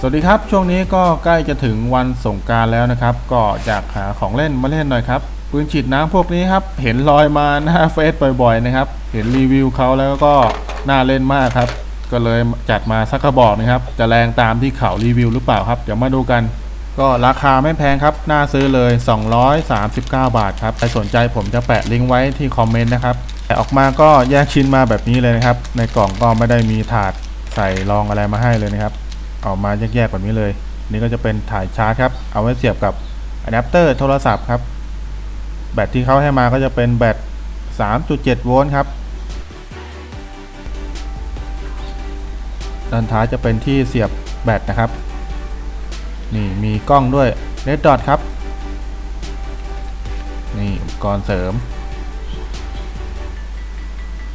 สวัสดีครับ ช่วงนี้ก็ใกล้จะถึงวันสงการแล้วนะครับ ก็อยากหาของเล่นมาเล่นหน่อยครับปืนฉีดน้ำพวกนี้ครับ เห็นลอยมาหน้าเฟซบ่อยๆนะครับ เห็นรีวิวเขาแล้วก็น่าเล่นมากครับ ก็เลยจัดมาสักกระบอกนะครับ จะแรงตามที่เขารีวิวหรือเปล่าครับ เดี๋ยวมาดูกัน ก็ราคาไม่แพงครับ น่าซื้อเลย 239 บาทครับ ใครสนใจผมจะแปะลิงก์ไว้ที่คอมเมนต์นะครับ แต่ออกมาก็แยกชิ้นมาแบบนี้เลยนะครับ ในกล่องก็ไม่ได้มีถาดใส่รองอะไรมาให้เลยนะครับ ออกมาแยกๆแบบนี้เลย นี่ก็จะเป็นถ่ายชาร์จครับ เอาไว้เสียบกับอะแดปเตอร์โทรศัพท์ครับ แบตที่เขาให้มาก็จะเป็นแบต 3.7 โวลต์ครับ ด้านท้ายจะเป็นที่เสียบแบตนะครับ นี่มีกล้องด้วยเลดดอทครับ นี่อุปกรณ์เสริม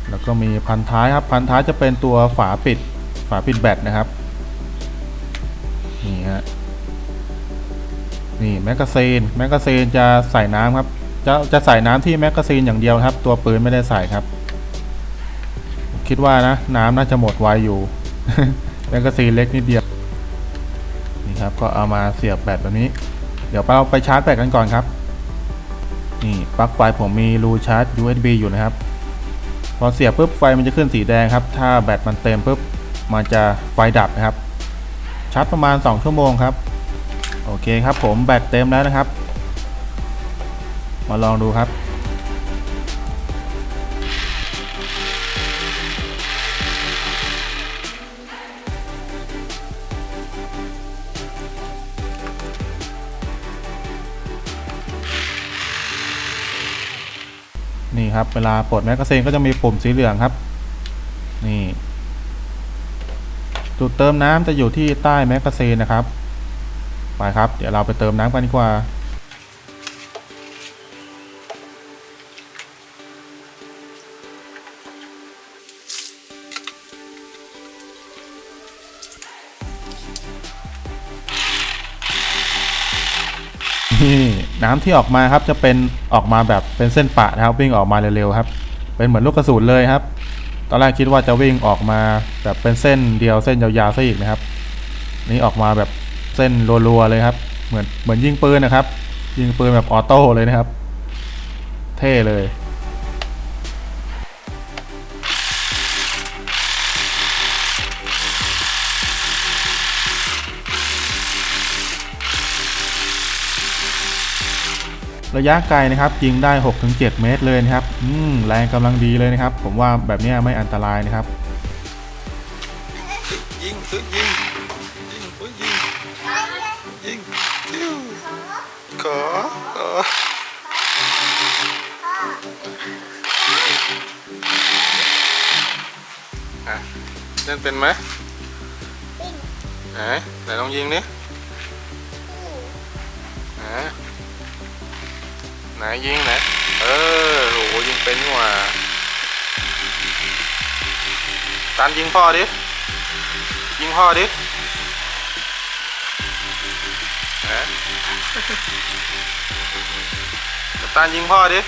แล้วก็มีพันท้ายครับ พันท้ายจะเป็นตัวฝาปิดฝาปิดแบตนะครับ นี่ฮะนี่แมกกาซีนแมกกาซีนจะใส่น้ำครับ จะจะใส่น้ำที่แมกกาซีนอย่างเดียวครับ ตัวปืนไม่ได้ใส่ครับคิดว่านะน้ำน่าจะหมดไวอยู่แมกกาซีนเล็กนิดเดียว ก็เอามาเสียบแบตแบบนี้ เดี๋ยวเราไปชาร์จแบตกันก่อนครับ นี่ปลั๊กไฟผมมีรูชาร์จ USB อยู่นะครับ พอเสียบปุ๊บไฟมันจะขึ้นสีแดงครับ ถ้าแบตมันเต็มปุ๊บมันจะไฟดับนะครับ ชาร์จประมาณ 2 ชั่วโมงครับ โอเคครับผมแบตเต็มแล้วนะครับ มาลองดูครับ ครับ เวลาปลดแมกกาซีนก็จะมีปุ่มสีเหลืองครับ นี่ จุดเติมน้ำจะอยู่ที่ใต้แมกกาซีนนะครับ ไปครับ เดี๋ยวเราไปเติมน้ำกันดีกว่า นี่น้ำที่ออกมาครับจะเป็นออกมาแบบเป็นเส้นปะนะครับวิ่งออกมาเร็วๆครับ เป็นเหมือนลูกกระสุนเลยครับ ตอนแรกคิดว่าจะวิ่งออกมาแบบเป็นเส้นเดียวเส้นยาวๆซะอีกนะครับ นี่ออกมาแบบเส้นรัวๆเลยครับ เหมือนเหมือนยิงปืนนะครับ ยิงปืนแบบออโต้เลยนะครับ เท่เลย ระยะไกลนะครับยิงได้ 6-7 เมตรเลยนะครับอืมแรงกำลังดีเลยนะครับ ผมว่าแบบนี้ไม่อันตรายนะครับ ยิงซื้อยิงยิงอุ้ยยิงยิงติ้วขอขออะเล่นเป็นไหมไหนไหนลองยิงดิไหน ไหนยิงไหนเออโหยิงเป็นว่าตันยิงพ่อดิ ยิงพ่อดิเอ๊ะกัปตันยิงพ่อดิ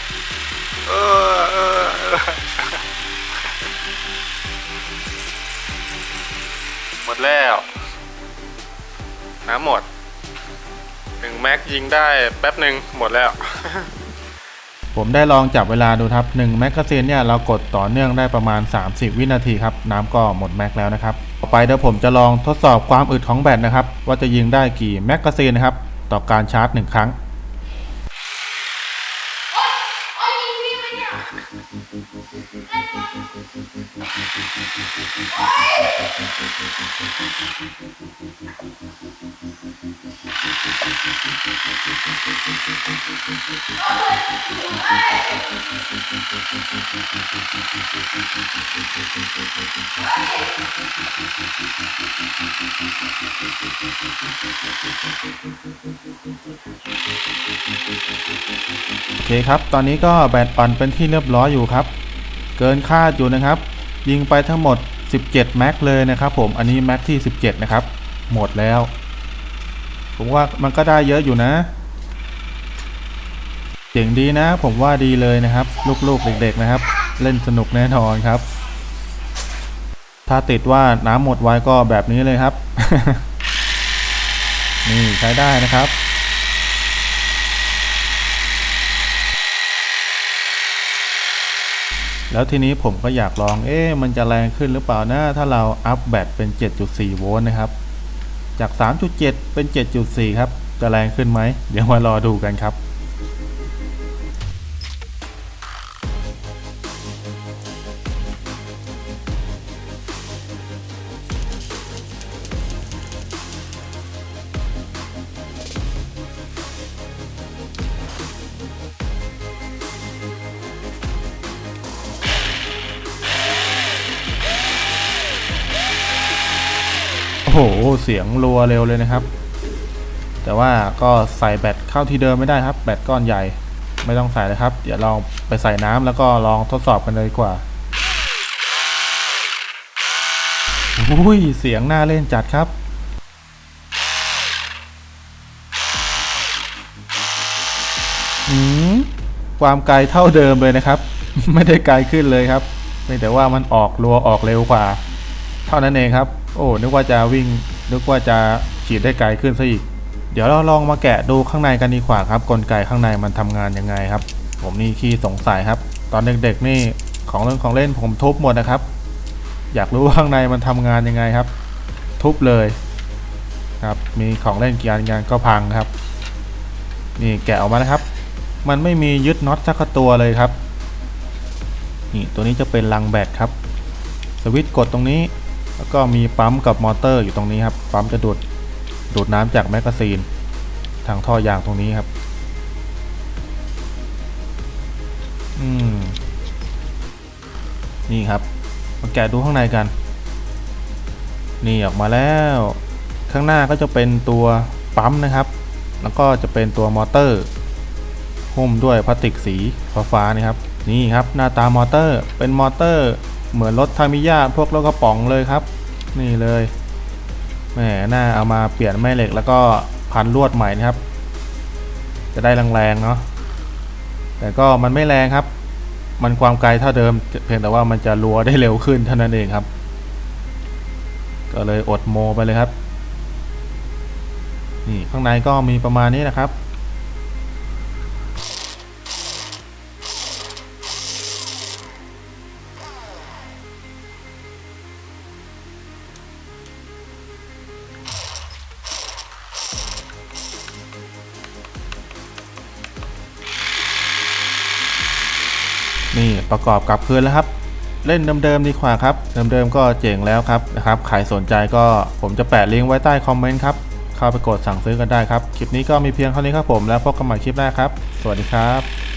เออเออเออหมดแล้วน้ำหมดหนึ่งแม็กยิงได้แป๊บหนึ่งหมดแล้ว ผมได้ลองจับเวลาดูครับ1แมกกาซีนเนี่ยเรากดต่อเนื่องได้ประมาณ 30 วินาทีครับน้ำก็หมดแม็กแล้วนะครับต่อไปเดี๋ยวผมจะลองทดสอบความอึดของแบตนะครับว่าจะยิงได้กี่แมกกาซีนนะครับต่อการชาร์จ 1 ครั้ง โอเคครับ ตอนนี้ก็แบตปั่นเป็นที่เรียบร้อยอยู่ครับ เกินคาดอยู่นะครับ ยิงไปทั้งหมด 17 แม็กเลยนะครับ ผมอันนี้แม็กที่ 17 นะครับ หมดแล้ว ผมว่ามันก็ได้เยอะอยู่นะเจ๋งดีนะ ผมว่าดีเลยนะครับ ลูกๆเด็กๆนะครับ เล่นสนุกแน่นอนครับ ถ้าติดว่าน้ำหมดไว้ก็แบบนี้เลยครับ นี่ใช้ได้นะครับ แล้วทีนี้ผมก็อยากลอง เอ๊ะ มันจะแรงขึ้นหรือเปล่านะ ถ้าเราอัพแบตเป็น 7.4 โวลต์นะครับ จาก 3.7 เป็น 7.4 ครับ จะแรงขึ้นไหม เดี๋ยวมารอดูกันครับ โอ้โห เสียงรัวเร็วเลยนะครับ แต่ว่าก็ใส่แบตเข้าที่เดิมไม่ได้ครับ แบตก้อนใหญ่ไม่ต้องใส่เลยครับ เดี๋ยวลองไปใส่น้ำแล้วก็ลองทดสอบกันเลยดีกว่าอุ้ย เสียงน่าเล่นจัดครับ อืม ความไกลเท่าเดิมเลยนะครับ ไม่ได้ไกลขึ้นเลยครับเพียงแต่ว่ามันออกรัวออกเร็วกว่า เท่านั้นเองครับ โอ้นึกว่าจะวิ่ง นึกว่าจะฉีดได้ไกลขึ้นซะอีก เดี๋ยวเราลองมาแกะดูข้างในกันดีกว่าครับ กลไกข้างในมันทำงานยังไงครับ ผมนี่ขี้สงสัยครับ ตอนเด็กๆนี่ของเล่นของเล่นผมทุบหมดนะครับ อยากรู้ว่าข้างในมันทำงานยังไงครับ ทุบเลยครับมีของเล่นกี่อันงานก็พังครับ นี่แกะออกมานะครับ มันไม่มียึดน็อตสักตัวเลยครับ นี่ตัวนี้จะเป็นลังแบตครับ สวิตช์กดตรงนี้ แล้วก็มีปั๊มกับมอเตอร์อยู่ตรงนี้ครับ ปั๊มจะดูดดูดน้ำจากแมกกาซีน ทางท่อยางตรงนี้ครับ อืม นี่ครับ มาแกะดูข้างในกัน นี่ออกมาแล้ว ข้างหน้าก็จะเป็นตัวปั๊มนะครับ แล้วก็จะเป็นตัวมอเตอร์หุ้มด้วยพลาสติกสีฟ้าๆนี่ครับ นี่ครับ หน้าตามอเตอร์ เป็นมอเตอร์ เหมือนรถทามิยาพวกรถกระป๋องเลยครับ นี่เลยแหมหน้าเอามาเปลี่ยนแม่เหล็กแล้วก็พันลวดใหม่นะครับ จะได้แรงๆเนาะแต่ก็มันไม่แรงครับ มันความไกลเท่าเดิม เพียงแต่ว่ามันจะรัวได้เร็วขึ้นเท่านั้นเองครับ ก็เลยอดโมไปเลยครับนี่ข้างในก็มีประมาณนี้นะครับ นี่ประกอบกับคืนแล้วครับ เล่นเดิมๆดีกว่าครับเดิมๆก็เจ๋งแล้วครับนะครับใครสนใจก็ผมจะแปะลิงก์ไว้ใต้คอมเมนต์ครับเข้าไปกดสั่งซื้อกันได้ครับ คลิปนี้ก็มีเพียงเท่านี้ครับผมแล้วพบกันใหม่คลิปหน้าครับ สวัสดีครับ